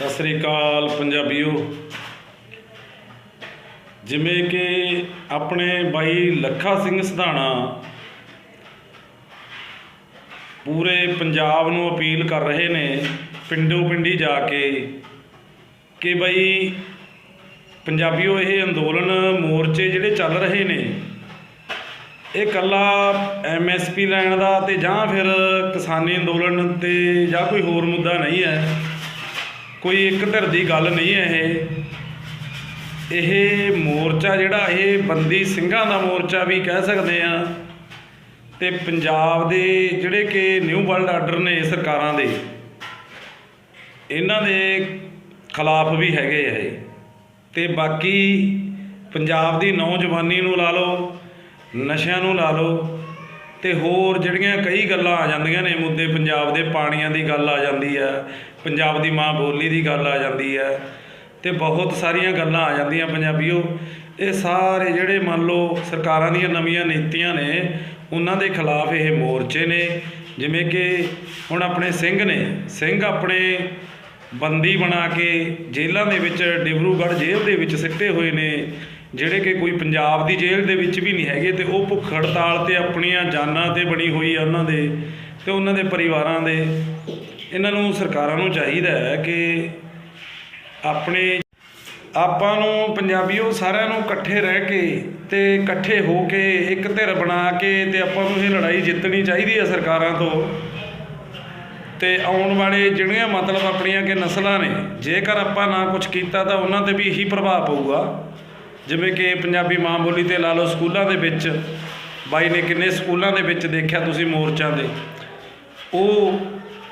ਸਤਿ ਸ੍ਰੀ ਅਕਾਲ ਪੰਜਾਬੀਓ। ਜਿਵੇਂ ਕਿ ਆਪਣੇ ਬਾਈ ਲੱਖਾ ਸਿੰਘ ਸਧਾਣਾ ਪੂਰੇ ਪੰਜਾਬ ਨੂੰ ਅਪੀਲ ਕਰ ਰਹੇ ਨੇ ਪਿੰਡੋ ਪਿੰਡੀ ਜਾ ਕੇ ਕਿ ਬਈ ਪੰਜਾਬੀਓ, ਇਹ ਅੰਦੋਲਨ ਮੋਰਚੇ ਜਿਹੜੇ ਚੱਲ ਰਹੇ ਨੇ, ਇਹ ਕੱਲਾ ਐਮਐਸਪੀ ਲੈਣ ਦਾ ਤੇ ਜਾਂ ਫਿਰ ਕਿਸਾਨੀ ਅੰਦੋਲਨ ਤੇ ਜਾਂ ਕੋਈ ਹੋਰ ਮੁੱਦਾ ਨਹੀਂ ਹੈ। ਕੋਈ ਇੱਕ ਧਿਰ ਦੀ ਗੱਲ ਨਹੀਂ ਹੈ ਇਹ। ਇਹ ਮੋਰਚਾ ਜਿਹੜਾ, ਇਹ ਬੰਦੀ ਸਿੰਘਾਂ ਦਾ ਮੋਰਚਾ ਵੀ ਕਹਿ ਸਕਦੇ ਆ ਤੇ ਪੰਜਾਬ ਦੇ ਜਿਹੜੇ ਕਿ ਨਿਊ ਵਰਲਡ ਆਰਡਰ ਨੇ ਸਰਕਾਰਾਂ ਦੇ, ਇਹਨਾਂ ਦੇ ਖਿਲਾਫ ਵੀ ਹੈਗੇ ਆ ਇਹ। ਤੇ ਬਾਕੀ ਪੰਜਾਬ ਦੀ ਨੌਜਵਾਨੀ ਨੂੰ ਲਾ ਲਓ, ਨਸ਼ਿਆਂ ਨੂੰ ਲਾ ਲਓ ਤੇ ਹੋਰ ਜਿਹੜੀਆਂ ਕਈ ਗੱਲਾਂ ਆ ਜਾਂਦੀਆਂ ਨੇ ਮੁੱਦੇ, ਪੰਜਾਬ ਦੇ ਪਾਣੀਆਂ ਦੀ ਗੱਲ ਆ ਜਾਂਦੀ ਹੈ, ਪੰਜਾਬ ਦੀ ਮਾਂ ਬੋਲੀ ਦੀ ਗੱਲ ਆ ਜਾਂਦੀ ਹੈ, ਤੇ ਬਹੁਤ ਸਾਰੀਆਂ ਗੱਲਾਂ ਆ ਜਾਂਦੀਆਂ ਪੰਜਾਬੀਓ। ਇਹ ਸਾਰੇ ਜਿਹੜੇ ਮੰਨ ਲਓ ਸਰਕਾਰਾਂ ਦੀਆਂ ਨਵੀਆਂ ਨੀਤੀਆਂ ਨੇ, ਉਹਨਾਂ ਦੇ ਖਿਲਾਫ ਇਹ ਮੋਰਚੇ ਨੇ, ਜਿਵੇਂ ਕਿ ਹੁਣ ਆਪਣੇ ਸਿੰਘ ਨੇ, ਸਿੰਘ ਆਪਣੇ ਬੰਦੀ ਬਣਾ ਕੇ ਜੇਲ੍ਹਾਂ ਦੇ ਵਿੱਚ ਡਿਬਰੂਗੜ੍ਹ ਜੇਲ੍ਹ ਦੇ ਵਿੱਚ ਸਿੱਟੇ ਹੋਏ ਨੇ ਜਿਹੜੇ ਕਿ ਕੋਈ ਪੰਜਾਬ ਦੀ ਜੇਲ੍ਹ ਦੇ ਵਿੱਚ ਵੀ ਨਹੀਂ ਹੈਗੇ ਤੇ ਉਹ ਭੁੱਖ ਹੜਤਾਲ ਤੇ ਆਪਣੀਆਂ ਜਾਨਾਂ ਤੇ ਬਣੀ ਹੋਈ ਆ ਉਹਨਾਂ ਦੇ ਤੇ ਉਹਨਾਂ ਦੇ ਪਰਿਵਾਰਾਂ ਦੇ, ਇਹਨਾਂ ਨੂੰ ਸਰਕਾਰਾਂ ਨੂੰ ਚਾਹੀਦਾ ਹੈ ਕਿ ਆਪਣੇ ਆਪਾਂ ਨੂੰ ਪੰਜਾਬੀਓ ਸਾਰਿਆਂ ਨੂੰ ਇਕੱਠੇ ਰਹਿ ਕੇ ਤੇ ਇਕੱਠੇ ਹੋ ਕੇ ਇੱਕ ਧਿਰ ਬਣਾ ਕੇ ਤੇ ਆਪਾਂ ਨੂੰ ਇਹ ਲੜਾਈ ਜਿੱਤਣੀ ਚਾਹੀਦੀ ਹੈ ਸਰਕਾਰਾਂ ਤੋਂ। ਤੇ ਆਉਣ ਵਾਲੇ ਜਿਹੜੀਆਂ ਮਤਲਬ ਆਪਣੀਆਂ ਕਿ ਨਸਲਾਂ ਨੇ, ਜੇਕਰ ਆਪਾਂ ਨਾ ਕੁਝ ਕੀਤਾ ਤਾਂ ਉਹਨਾਂ ਤੇ ਵੀ ਇਹੀ ਪ੍ਰਭਾਵ ਪਊਗਾ। ਜਿਵੇਂ ਕਿ ਪੰਜਾਬੀ ਮਾਂ ਬੋਲੀ ਤੇ ਲਾ ਲਓ ਸਕੂਲਾਂ ਦੇ ਵਿੱਚ ਬਾਈ ਨੇ ਕਿੰਨੇ ਸਕੂਲਾਂ ਦੇ ਵਿੱਚ ਦੇਖਿਆ ਤੁਸੀਂ ਮੋਰਚਾਂ ਦੇ, ਉਹ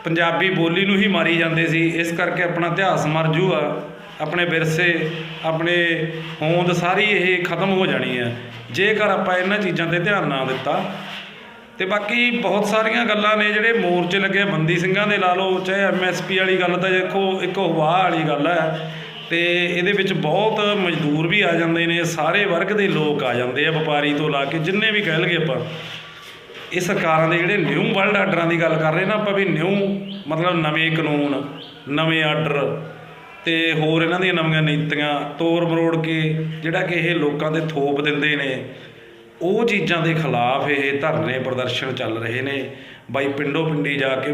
ਪੰਜਾਬੀ ਬੋਲੀ ਨੂੰ ਹੀ ਮਾਰੀ ਜਾਂਦੇ ਸੀ, ਇਸ ਕਰਕੇ ਆਪਣਾ ਇਤਿਹਾਸ ਮਰ ਜੂਗਾ ਆਪਣੇ ਵਿਰਸੇ, ਆਪਣੇ ਹੋਂਦ ਸਾਰੀ ਇਹ ਖਤਮ ਹੋ ਜਾਣੀ ਹੈ। ਜੇਕਰ ਆਪਾਂ ਇਹਨਾਂ ਚੀਜ਼ਾਂ ਤੇ ਧਿਆਨ ਨਾ ਦਿੱਤਾ, ਤੇ ਬਾਕੀ ਬਹੁਤ ਸਾਰੀਆਂ ਗੱਲਾਂ ਨੇ ਜਿਹੜੇ ਮੋਰਚੇ ਲੱਗੇ, ਬੰਦੀ ਸਿੰਘਾਂ ਦੇ ਲਾ ਲਓ, ਚਾਹੇ ਐਮਐਸਪੀ ਵਾਲੀ ਗੱਲ ਤਾਂ ਦੇਖੋ, ਇੱਕ ਹਵਾ ਵਾਲੀ ਗੱਲ ਹੈ ਤੇ ਇਹਦੇ ਵਿੱਚ ਬਹੁਤ ਮਜ਼ਦੂਰ ਵੀ ਆ ਜਾਂਦੇ ਨੇ, ਸਾਰੇ ਵਰਗ ਦੇ ਲੋਕ ਆ ਜਾਂਦੇ ਆ ਵਪਾਰੀ ਤੋਂ ਲਾ ਕੇ ਜਿੰਨੇ ਵੀ ਕਹਿ ਲਗੇ ਆਪਾਂ। ਇਹ ਸਰਕਾਰਾਂ ਦੇ ਜਿਹੜੇ ਨਿਊ ਵਰਲਡ ਆਰਡਰਾਂ ਦੀ ਗੱਲ ਕਰ ਰਹੇ ਨਾ ਆਪਾਂ ਵੀ ਨਿਊ ਮਤਲਬ ਨਵੇਂ ਕਾਨੂੰਨ, ਨਵੇਂ ਆਰਡਰ ਤੇ ਹੋਰ ਇਹਨਾਂ ਦੀਆਂ ਨਵੀਆਂ ਨੀਤੀਆਂ, ਤੋੜ ਮਰੋੜ ਕੇ ਜਿਹੜਾ ਕਿ ਇਹ ਲੋਕਾਂ ਦੇ ਥੋਪ ਦਿੰਦੇ ਨੇ, ਉਹ ਚੀਜ਼ਾਂ ਦੇ ਖਿਲਾਫ ਇਹ ਧਰਨੇ ਪ੍ਰਦਰਸ਼ਨ ਚੱਲ ਰਹੇ ਨੇ। ਬਾਈ ਪਿੰਡੋ ਪਿੰਡੀ ਜਾ ਕੇ